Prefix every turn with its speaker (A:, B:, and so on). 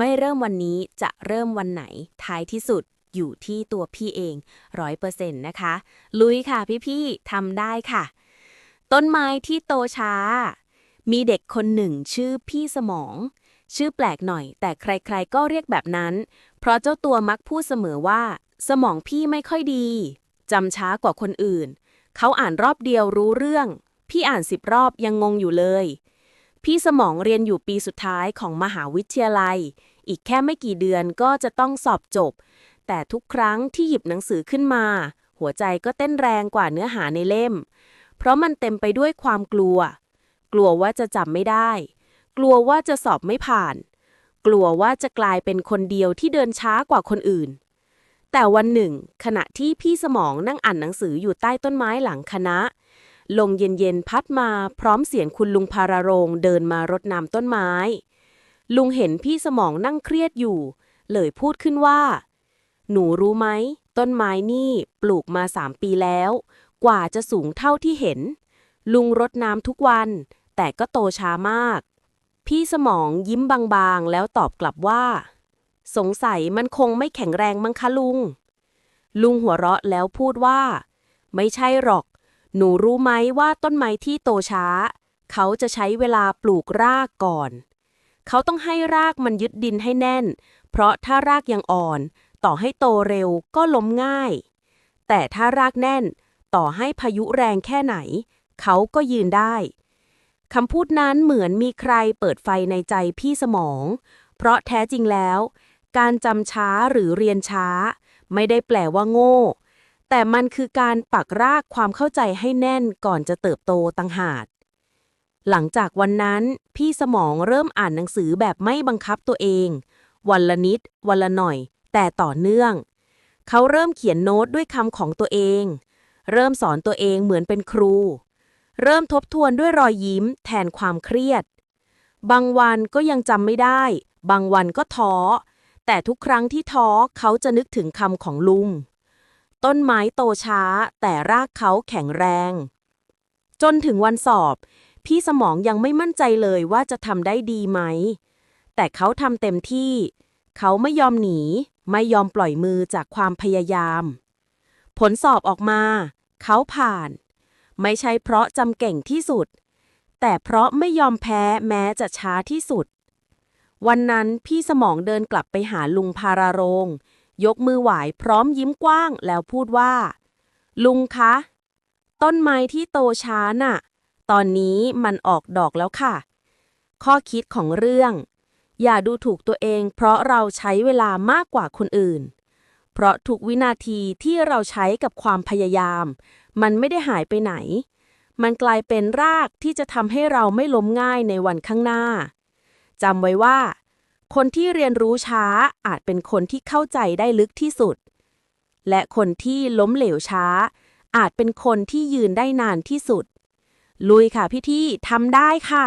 A: ไม่เริ่มวันนี้จะเริ่มวันไหนท้ายที่สุดอยู่ที่ตัวพี่เองร้อยเปอร์เซ็นต์นะคะ ลุยค่ะพี่ๆทำได้ค่ะ ต้นไม้ที่โตช้า มีเด็กคนหนึ่งชื่อพี่สมอง ชื่อแปลกหน่อย แต่ใครๆก็เรียกแบบนั้น เพราะเจ้าตัวมักพูดเสมอว่า สมองพี่ไม่ค่อยดีจำช้ากว่าคนอื่น เขาอ่านรอบเดียวรู้เรื่อง พี่อ่านสิบรอบยังงงอยู่เลย พี่สมองเรียนอยู่ปีสุดท้ายของมหาวิทยาลัย อีกแค่ไม่กี่เดือนก็จะต้องสอบจบ แต่ทุกครั้งที่หยิบหนังสือขึ้นมา หัวใจก็เต้นแรงกว่าเนื้อหาในเล่ม เพราะมันเต็มไปด้วยความกลัว กลัวว่าจะจำไม่ได้ กลัวว่าจะสอบไม่ผ่าน กลัวว่าจะกลายเป็นคนเดียวที่เดินช้ากว่าคนอื่น แต่วันหนึ่ง ขณะที่พี่สมองนั่งอ่านหนังสืออยู่ใต้ต้นไม้หลังคณะ ลมเย็นๆพัดมาพร้อมเสียงคุณลุงพาราโรงเดินมารดน้ำต้นไม้ ลุงเห็นพี่สมองนั่งเครียดอยู่ เลยพูดขึ้นว่า หนูรู้ไหม ต้นไม้นี่ปลูกมาสามปีแล้ว กว่าจะสูงเท่าที่เห็น ลุงรดน้ำทุกวัน แต่ก็โตช้ามาก พี่สมองยิ้มบางๆ แล้วตอบกลับว่า สงสัยมันคงไม่แข็งแรงมั้งคะลุง ลุงหัวเราะแล้วพูดว่า ไม่ใช่หรอก หนูรู้ไหมว่าต้นไม้ที่โตช้า เขาจะใช้เวลาปลูกรากก่อน เขาต้องให้รากมันยึดดินให้แน่น เพราะถ้ารากยังอ่อน ต่อให้โตเร็วก็ล้มง่าย แต่ถ้ารากแน่นต่อให้พายุแรงแค่ไหน เขาก็ยืนได้คำพูดนั้นเหมือนมีใครเปิดไฟในใจพี่สมอง เพราะแท้จริงแล้ว การจำช้าหรือเรียนช้า ไม่ได้แปลว่าโง่ แต่มันคือการปักรากความเข้าใจให้แน่นก่อนจะเติบโตต่างหากหลังจากวันนั้น พี่สมองเริ่มอ่านหนังสือแบบไม่บังคับตัวเอง วันละนิด วันละหน่อย แต่ต่อเนื่อง เขาเริ่มเขียนโน้ตด้วยคำของตัวเอง เริ่มสอนตัวเองเหมือนเป็นครู เริ่มทบทวนด้วยรอยยิ้ม แทนความเครียด บางวันก็ยังจำไม่ได้ บางวันก็ท้อ แต่ทุกครั้งที่ท้อเขาจะนึกถึงคำของลุง ต้นไม้โตช้า แต่รากเขาแข็งแรง จนถึงวันสอบ พี่สมองยังไม่มั่นใจเลยว่าจะทำได้ดีไหม แต่เขาทำเต็มที่ เขาไม่ยอมหนี ไม่ยอมปล่อยมือจากความพยายาม ผลสอบออกมา เขาผ่าน ไม่ใช่เพราะจำเก่งที่สุด แต่เพราะไม่ยอมแพ้แม้จะช้าที่สุด วันนั้นพี่สมองเดินกลับไปหาลุงพาราโรง ยกมือไหวพร้อมยิ้มกว้างแล้วพูดว่า ลุงคะ ต้นไม้ที่โตช้าน่ะ ตอนนี้มันออกดอกแล้วค่ะ ข้อคิดของเรื่อง อย่าดูถูกตัวเอง เพราะเราใช้เวลามากกว่าคนอื่น เพราะทุกวินาทีที่เราใช้กับความพยายาม มันไม่ได้หายไปไหน มันกลายเป็นรากที่จะทำให้เราไม่ล้มง่ายในวันข้างหน้าจำไว้ว่า คนที่เรียนรู้ช้าอาจเป็นคนที่เข้าใจได้ลึกที่สุด และคนที่ล้มเหลวช้า อาจเป็นคนที่ยืนได้นานที่สุด ลุยค่ะพี่ที่ทำได้ค่ะ